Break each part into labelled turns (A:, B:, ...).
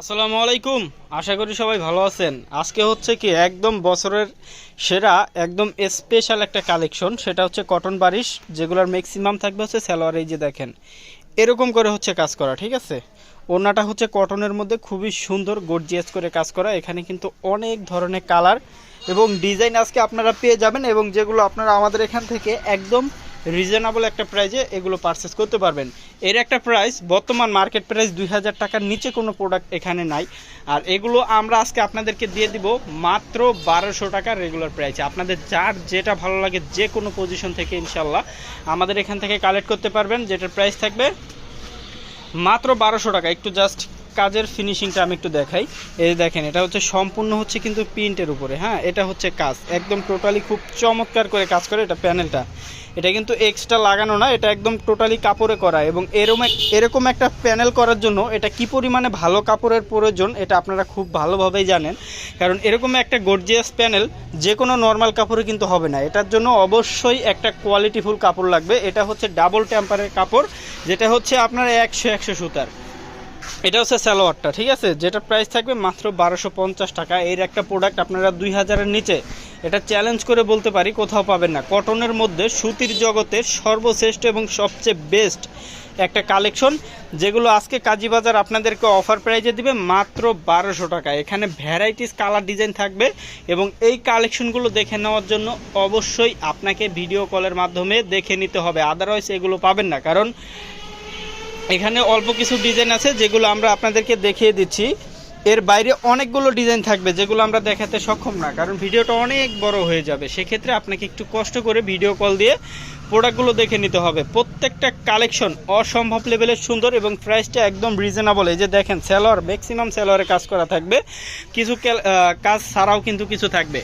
A: আসসালামু আলাইকুম। আশা করি সবাই ভালো আছেন। আজকে হচ্ছে কি একদম বছরের সেরা, একদম স্পেশাল একটা কালেকশন সেটা হচ্ছে কটন বারিশ, যেগুলোর ম্যাক্সিমাম থাকবে হচ্ছে সালোয়ার এই যে দেখেন। এরকম করে হচ্ছে কাজ করা, ঠিক আছে? ওড়নাটা হচ্ছে কটনের মধ্যে খুবই সুন্দর গর্জিয়াস করে কাজ করা। এখানে কিন্তু অনেক ধরনের কালার এবং ডিজাইন আজকে আপনারা পেয়ে যাবেন এবং যেগুলো আপনারা আমাদের এখান থেকে একদম রিজনেবল একটা প্রাইজে এগুলো পারচেস করতে পারবেন। এর একটা প্রাইস বর্তমান মার্কেট প্রাইস দুই হাজার টাকার নিচে কোনো প্রোডাক্ট এখানে নাই। আর এগুলো আমরা আজকে আপনাদেরকে দিয়ে দিব মাত্র বারোশো টাকার রেগুলার প্রাইসে আপনাদের যার যেটা ভালো লাগে যে কোনো পজিশন থেকে ইনশাল্লাহ আমাদের এখান থেকে কালেক্ট করতে পারবেন, যেটার প্রাইস থাকবে মাত্র বারোশো টাকা। একটু জাস্ট কাজের ফিনিশিংটা আমি একটু দেখাই। এই দেখেন, এটা হচ্ছে সম্পূর্ণ হচ্ছে কিন্তু প্রিন্টের উপরে হ্যাঁ? এটা হচ্ছে কাজ। একদম টোটালি খুব চমৎকার করে কাজ করে এটা প্যানেলটা এটা কিন্তু এক্সট্রা লাগানো না, এটা একদম টোটালি কাপড়ে করা এবং এরকম এক- এরকম একটা প্যানেল করার জন্য এটা কি পরিমাণে ভালো কাপড়ের প্রয়োজন এটা আপনারা খুব ভালোভাবেই জানেন। কারণ এরকম একটা গর্জিয়াস প্যানেল যে কোনো নর্মাল কাপড়ে কিন্তু হবে না। এটার জন্য অবশ্যই একটা কোয়ালিটিফুল কাপড় লাগবে। এটা হচ্ছে ডাবল টেম্পারের কাপড়, যেটা হচ্ছে আপনার একশো একশো সুতার। এটা হচ্ছে স্যালোয়ারটা ঠিক আছে? যেটা প্রাইস থাকবে মাত্র বারোশো পঞ্চাশ টাকা। এর একটা প্রোডাক্ট আপনারা দুই হাজারের নিচে এটা চ্যালেঞ্জ করে বলতে পারি, কোথাও পাবেন না। কটনের মধ্যে সুতির জগতের সর্বশ্রেষ্ঠ এবং সবচেয়ে বেস্ট একটা কালেকশন যেগুলো আজকে কাজীবাজার আপনাদেরকে অফার প্রাইজে দিবে মাত্র বারোশো টাকা। এখানে ভ্যারাইটিস কালার ডিজাইন থাকবে এবং এই কালেকশনগুলো দেখে নেওয়ার জন্য অবশ্যই আপনাকে ভিডিও কলের মাধ্যমে দেখে নিতে হবে। আদারওয়াইজ এগুলো পাবেন না। কারণ এখানে অল্প কিছু ডিজাইন আছে, যেগুলো আমরা আপনাদেরকে দেখিয়ে দিচ্ছি। এর বাইরে অনেকগুলো ডিজাইন থাকবে, যেগুলো আমরা দেখাতে সক্ষম না, কারণ ভিডিওটা অনেক বড় হয়ে যাবে। সেক্ষেত্রে আপনাকে একটু কষ্ট করে ভিডিও কল দিয়ে প্রোডাক্টগুলো দেখে নিতে হবে। প্রত্যেকটা কালেকশন অসম্ভব লেভেলের সুন্দর এবং প্রাইসটা একদম রিজনেবল এই যে দেখেন, সেলর ম্যাক্সিমাম সেলরে কাজ করা থাকবে। কিছু কাজ ছাড়াও কিন্তু কিছু থাকবে।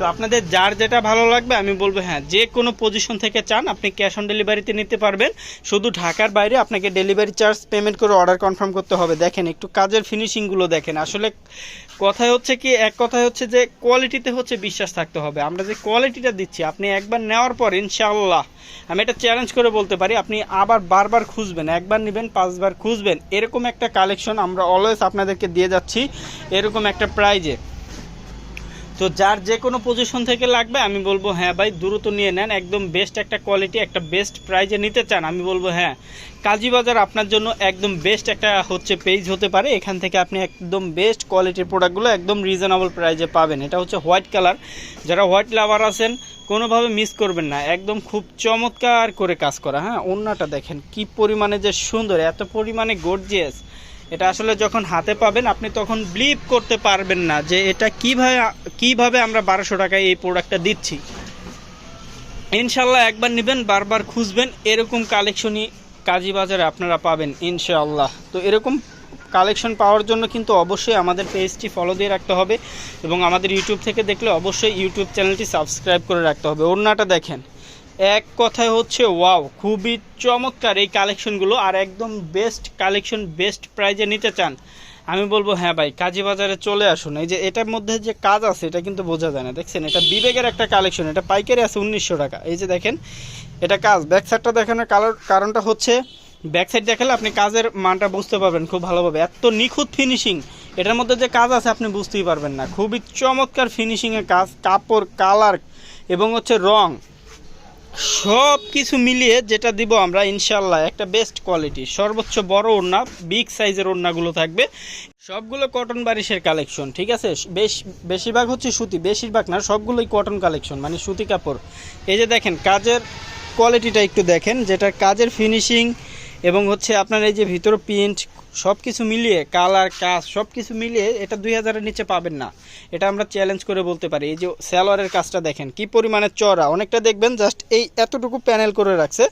A: তো আপনাদের যার যেটা ভালো লাগবে, আমি বলব হ্যাঁ যে কোনো পজিশন থেকে চান, আপনি ক্যাশ অন ডেলিভারিতে নিতে পারবেন। শুধু ঢাকার বাইরে আপনাকে ডেলিভারি চার্জ পেমেন্ট করে অর্ডার কনফার্ম করতে হবে। দেখেন, একটু কাজের ফিনিশিংগুলো দেখেন। আসলে কথায় হচ্ছে কি, এক কথায় হচ্ছে যে কোয়ালিটিতে হচ্ছে বিশ্বাস থাকতে হবে। আমরা যে কোয়ালিটিটা দিচ্ছি, আপনি একবার নেওয়ার পর ইনশাআল্লাহ, আমি এটা চ্যালেঞ্জ করে বলতে পারি, আপনি আবার বারবার খুঁজবেন, একবার নেবেন, পাঁচবার খুঁজবেন। এরকম একটা কালেকশন আমরা অলওয়েজ আপনাদেরকে দিয়ে যাচ্ছি, এরকম একটা প্রাইজে তো যার যে কোনো পজিশন থেকে লাগবে, আমি বলব হ্যাঁ ভাই, দ্রুত নিয়ে নেন। একদম বেস্ট একটা কোয়ালিটি একটা বেস্ট প্রাইজে নিতে চান। আমি বলব হ্যাঁ কাজীবাজার আপনার জন্য একদম বেস্ট একটা হচ্ছে পেজ হতে পারে। এখান থেকে আপনি একদম বেস্ট কোয়ালিটির প্রোডাক্টগুলো একদম রিজনেবল প্রাইজে পাবেন। এটা হচ্ছে হোয়াইট কালার যারা হোয়াইট লাভার আছেন, কোনোভাবে মিস করবেন না। একদম খুব চমৎকার করে কাজ করা। হ্যাঁ অন্যটা দেখেন, কি পরিমাণে যে সুন্দর, এত পরিমাণে গর্জিয়াস এটা আসলে যখন হাতে পাবেন, আপনি তখন বিলিভ করতে পারবেন না যে এটা কীভাবে কীভাবে আমরা বারোশো টাকায় এই প্রোডাক্টটা দিচ্ছি। ইনশাল্লাহ একবার নেবেন, বারবার খুঁজবেন, এরকম কালেকশনই কাজী বাজারে আপনারা পাবেন, ইনশাআল্লাহ। তো এরকম কালেকশন পাওয়ার জন্য কিন্তু অবশ্যই আমাদের পেজটি ফলো দিয়ে রাখতে হবে এবং আমাদের ইউটিউব থেকে দেখলে অবশ্যই ইউটিউব চ্যানেলটি সাবস্ক্রাইব করে রাখতে হবে। ওড়নাটা দেখেন। এক কথায় হচ্ছে ওয়াও খুবই চমৎকার এই কালেকশনগুলো আর একদম বেস্ট কালেকশন বেস্ট প্রাইজে নিতে চান। আমি বলব হ্যাঁ ভাই, কাজী বাজারে চলে আসুন। এই যে এটার মধ্যে যে কাজ আছে, এটা কিন্তু বোঝা যায় না। দেখছেন, এটা বিবেকের একটা কালেকশন, এটা পাইকারি আছে উনিশশো টাকা। এই যে দেখেন, এটা কাজ। ব্যাক সাইডটা দেখানোর কারণটা হচ্ছে, ব্যাক সাইড দেখালে আপনি কাজের মানটা বুঝতে পারবেন খুব ভালোভাবে। এত নিখুঁত ফিনিশিং এটার মধ্যে যে কাজ আছে, আপনি বুঝতেই পারবেন না। খুবই চমৎকার ফিনিশিংয়ের কাজ, কাপড় কালার এবং হচ্ছে রং। সব কিছু মিলিয়ে যেটা দিব আমরা ইনশাল্লাহ একটা বেস্ট কোয়ালিটি সর্বোচ্চ বড় ওড়না বিগ সাইজের ওড়নাগুলো থাকবে। সবগুলো কটন বারিশের কালেকশন ঠিক আছে? বেশ, বেশিরভাগ হচ্ছে সুতি, বেশিরভাগ না, সবগুলোই কটন কালেকশন মানে সুতি কাপড়। এই যে দেখেন, কাজের কোয়ালিটিটা একটু দেখেন যেটা কাজের ফিনিশিং এবং হচ্ছে আপনার এই যে ভিতর প্রিন্ট সব কিছু মিলিয়ে কালার কাজ সব কিছু মিলিয়ে এটা দুই হাজারের নিচে পাবেন না। এটা আমরা চ্যালেঞ্জ করে বলতে পারি। এই যে স্যালোয়ারের কাজটা দেখেন, কি পরিমাণে চড়া অনেকটা দেখবেন জাস্ট এই এতটুকু প্যানেল করে রাখছে।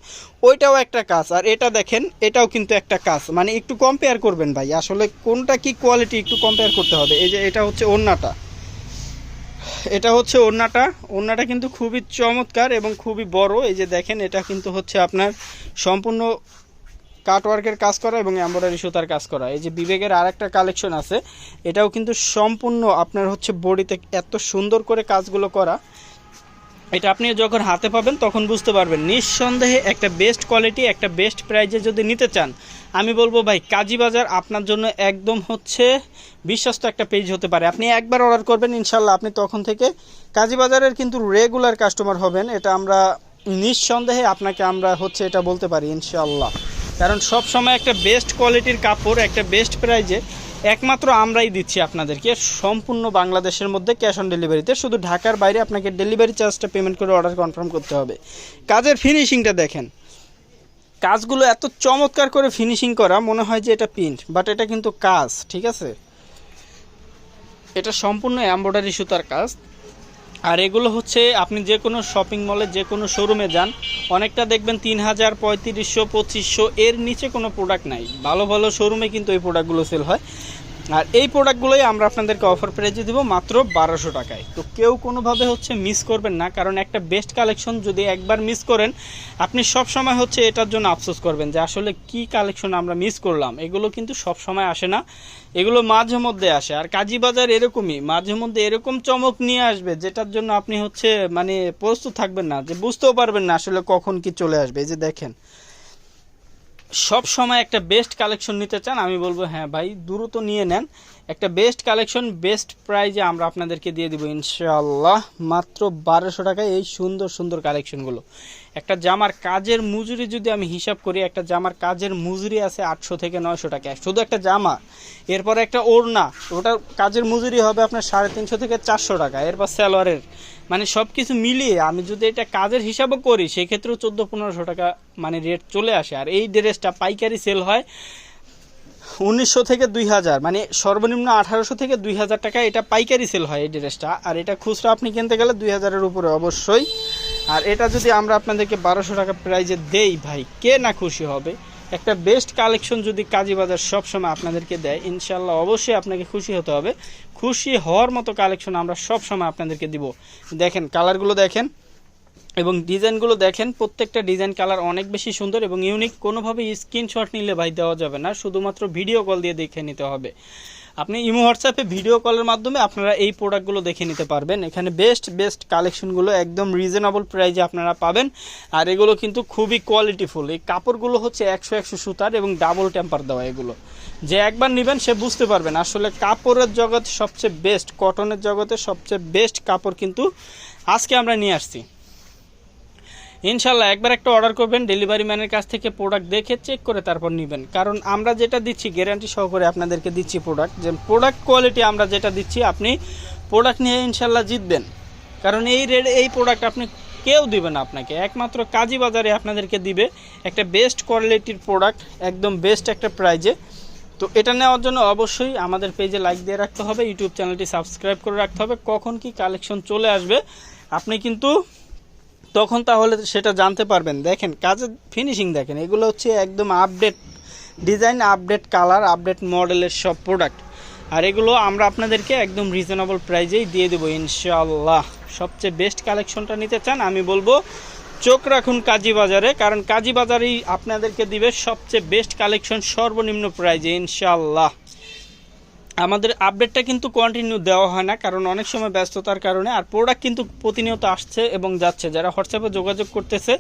A: ওইটাও একটা কাজ। আর এটা দেখেন, এটাও কিন্তু একটা কাজ। মানে একটু কম্পেয়ার করবেন ভাই। আসলে কোনটা কি কোয়ালিটি একটু কম্পেয়ার করতে হবে। এই যে এটা হচ্ছে ওড়নাটা। এটা হচ্ছে ওড়নাটা। ওড়নাটা কিন্তু খুবই চমৎকার এবং খুবই বড়। এই যে দেখেন, এটা কিন্তু হচ্ছে আপনার সম্পূর্ণ কাটওয়ার্কের কাজ করা এবং এমব্রয়ডারি সুতার কাজ করা। এই যে বিবেকের আর একটা কালেকশন আছে, এটাও কিন্তু সম্পূর্ণ আপনার হচ্ছে বডিতে এত সুন্দর করে কাজগুলো করা। এটা আপনি যখন হাতে পাবেন তখন বুঝতে পারবেন। নিঃসন্দেহে একটা বেস্ট কোয়ালিটি একটা বেস্ট প্রাইজে যদি নিতে চান, আমি বলব ভাই কাজী বাজার আপনার জন্য একদম হচ্ছে বিশ্বস্ত একটা পেজ হতে পারে। আপনি একবার অর্ডার করবেন ইনশাল্লাহ আপনি তখন থেকে কাজী বাজারের কিন্তু রেগুলার কাস্টমার হবেন। এটা আমরা নিঃসন্দেহে আপনাকে আমরা হচ্ছে এটা বলতে পারি ইনশাল্লাহ কারণ সব সময় একটা বেস্ট কোয়ালিটির কাপড়, একটা বেস্ট প্রাইজে একমাত্র আমরাই দিচ্ছি আপনাদেরকে সম্পূর্ণ বাংলাদেশের মধ্যে ক্যাশ অন ডেলিভারিতে শুধু ঢাকার বাইরে আপনাকে ডেলিভারি চার্জটা পেমেন্ট করে অর্ডার কনফার্ম করতে হবে। কাজের ফিনিশিংটা দেখেন। কাজগুলো এত চমৎকার করে ফিনিশিং করা, মনে হয় যে এটা প্রিন্ট বাট এটা কিন্তু কাজ, ঠিক আছে? এটা সম্পূর্ণ এম্ব্রয়ডারি সুতার কাজ। আর এগুলো হচ্ছে আপনি যে কোনো শপিং মলে যে কোনো শোরুমে যান, অনেকটা দেখবেন তিন হাজার পঁয়ত্রিশশো, পঁচিশশো, এর নিচে কোনো প্রোডাক্ট নাই। ভালো ভালো শোরুমে কিন্তু এই প্রোডাক্টগুলো সেল হয়। আর এই প্রোডাক্টগুলোই আমরা আপনাদেরকে অফার প্রাইজে দেবো মাত্র বারোশো টাকায়। তো কেউ কোনোভাবে হচ্ছে মিস করবেন না, কারণ একটা বেস্ট কালেকশন যদি একবার মিস করেন, আপনি সব সময় হচ্ছে এটার জন্য আফসোস করবেন যে আসলে কি কালেকশন আমরা মিস করলাম। এগুলো কিন্তু সব সময় আসে না, এগুলো মাঝে মধ্যে আসে। আর কাজী বাজার এরকমই, মাঝে মধ্যে এরকম চমক নিয়ে আসবে যেটার জন্য আপনি হচ্ছে মানে প্রস্তুত থাকবেন না, যে বুঝতেও পারবেন না আসলে কখন কি চলে আসবে। এই যে দেখেন সব সময় একটা বেস্ট কালেকশন নিতে চান, আমি বলব হ্যাঁ ভাই, দ্রুত নিয়ে নেন। একটা বেস্ট কালেকশন বেস্ট প্রাইজে আমরা আপনাদেরকে দিয়ে দিব ইনশাল্লাহ মাত্র বারোশো টাকায় এই সুন্দর সুন্দর কালেকশনগুলো একটা জামার কাজের মজুরি যদি আমি হিসাব করি, একটা জামার কাজের মজুরি আছে আটশো থেকে নয়শো টাকা। শুধু একটা জামা, এরপরে একটা ওড়না, ওটার কাজের মজুরি হবে আপনার সাড়ে তিনশো থেকে চারশো টাকা। এরপর স্যালোয়ারের মানে সব কিছু মিলিয়ে আমি যদি এটা কাজের হিসাবও করি, সেক্ষেত্রেও চোদ্দ পনেরোশো টাকা মানে রেট চলে আসে। আর এই ড্রেসটা পাইকারি সেল হয় উনিশশো থেকে দুই হাজার মানে সর্বনিম্ন আঠারোশো থেকে দুই হাজার টাকা এটা পাইকারি সেল হয় এই ড্রেসটা। আর এটা খুচরা আপনি কিনতে গেলে দুই হাজারের উপরে অবশ্যই। আর এটা যদি আমরা আপনাদেরকে বারোশো টাকা প্রাইজে দেই ভাই, কে না খুশি হবে? একটা বেস্ট কালেকশন যদি কাজী বাজার সবসময় আপনাদেরকে দেয় ইনশাল্লাহ অবশ্যই আপনাকে খুশি হতে হবে। খুশি হওয়ার মতো কালেকশন আমরা সবসময় আপনাদেরকে দিব। দেখেন কালারগুলো দেখেন এবং ডিজাইনগুলো দেখেন, প্রত্যেকটা ডিজাইন কালার অনেক বেশি সুন্দর এবং ইউনিক কোনোভাবে স্ক্রিনশট নিলে ভাই দেওয়া যাবে না, শুধুমাত্র ভিডিও কল দিয়ে দেখে নিতে হবে। আপনি ইমো হোয়াটসঅ্যাপে ভিডিও কলের মাধ্যমে আপনারা এই প্রোডাক্টগুলো দেখে নিতে পারবেন। এখানে বেস্ট বেস্ট কালেকশনগুলো একদম রিজনেবল প্রাইজে আপনারা পাবেন। আর এগুলো কিন্তু খুবই কোয়ালিটিফুল। এই কাপড়গুলো হচ্ছে একশো একশো সুতার এবং ডাবল টেম্পার দেওয়া এগুলো। যে একবার নেবেন সে বুঝতে পারবেন। আসলে কাপড়ের জগতে সবচেয়ে বেস্ট, কটনের জগতে সবচেয়ে বেস্ট কাপড় কিন্তু আজকে আমরা নিয়ে আসছি। ইনশাল্লাহ একবার একটা অর্ডার করবেন ডেলিভারি ম্যানের কাছ থেকে প্রোডাক্ট দেখে চেক করে তারপর নেবেন। কারণ আমরা যেটা দিচ্ছি গ্যারান্টি সহকারে আপনাদেরকে দিচ্ছি প্রোডাক্ট যে প্রোডাক্ট কোয়ালিটি আমরা যেটা দিচ্ছি, আপনি প্রোডাক্ট নিয়ে ইনশাল্লাহ জিতবেন। কারণ এই রেড এই প্রোডাক্ট আপনি কেউ দিবে না আপনাকে। একমাত্র কাজী বাজারে আপনাদেরকে দিবে একটা বেস্ট কোয়ালিটির প্রোডাক্ট একদম বেস্ট একটা প্রাইজে তো এটা নেওয়ার জন্য অবশ্যই আমাদের পেজে লাইক দিয়ে রাখতে হবে ইউটিউব চ্যানেলটি সাবস্ক্রাইব করে রাখতে হবে। কখন কি কালেকশন চলে আসবে, আপনি কিন্তু তখন তাহলে সেটা জানতে পারবেন। দেখেন কাজের ফিনিশিং দেখেন, এগুলো হচ্ছে একদম update design update colour update মডেলের সব প্রোডাক্ট আর এগুলো আমরা আপনাদেরকে একদম রিজনেবল প্রাইজেই দিয়ে দেবো ইনশাল্লাহ সবচেয়ে বেস্ট কালেকশনটা নিতে চান, আমি বলব চোখ রাখুন কাজী বাজারে কারণ কাজী বাজারেই আপনাদেরকে দিবে সবচেয়ে বেস্ট কালেকশন সর্বনিম্ন প্রাইজে ইনশাল্লাহ আমাদের আপডেটটা কিন্তু কন্টিনিউ দেওয়া হয় না, কারণ অনেক সময় ব্যস্ততার কারণে আর প্রোডাক্ট কিন্তু প্রতিনিয়ত আসছে এবং যাচ্ছে। যারা হোয়াটসঅ্যাপে যোগাযোগ করতেছে,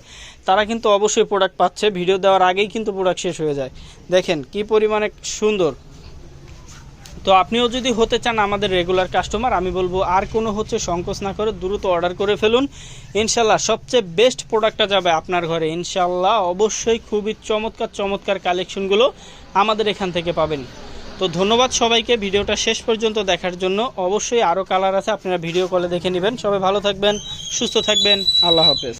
A: তারা কিন্তু অবশ্যই প্রোডাক্ট পাচ্ছে। ভিডিও দেওয়ার আগেই কিন্তু প্রোডাক্ট শেষ হয়ে যায়। দেখেন কি পরিমাণে সুন্দর। তো আপনিও যদি হতে চান আমাদের রেগুলার কাস্টমার আমি বলব আর কোনো হচ্ছে সংকোচ না করে দ্রুত অর্ডার করে ফেলুন। ইনশাল্লাহ সবচেয়ে বেস্ট প্রোডাক্টটা যাবে আপনার ঘরে। ইনশাল্লাহ অবশ্যই খুবই চমৎকার চমৎকার কালেকশনগুলো আমাদের এখান থেকে পাবেন। তো ধন্যবাদ সবাইকে, ভিডিওটা শেষ পর্যন্ত দেখার জন্য। অবশ্যই আরও কালার আছে, আপনারা ভিডিও কলে দেখে নেবেন। সবাই ভালো থাকবেন, সুস্থ থাকবেন, আল্লাহ হাফেজ।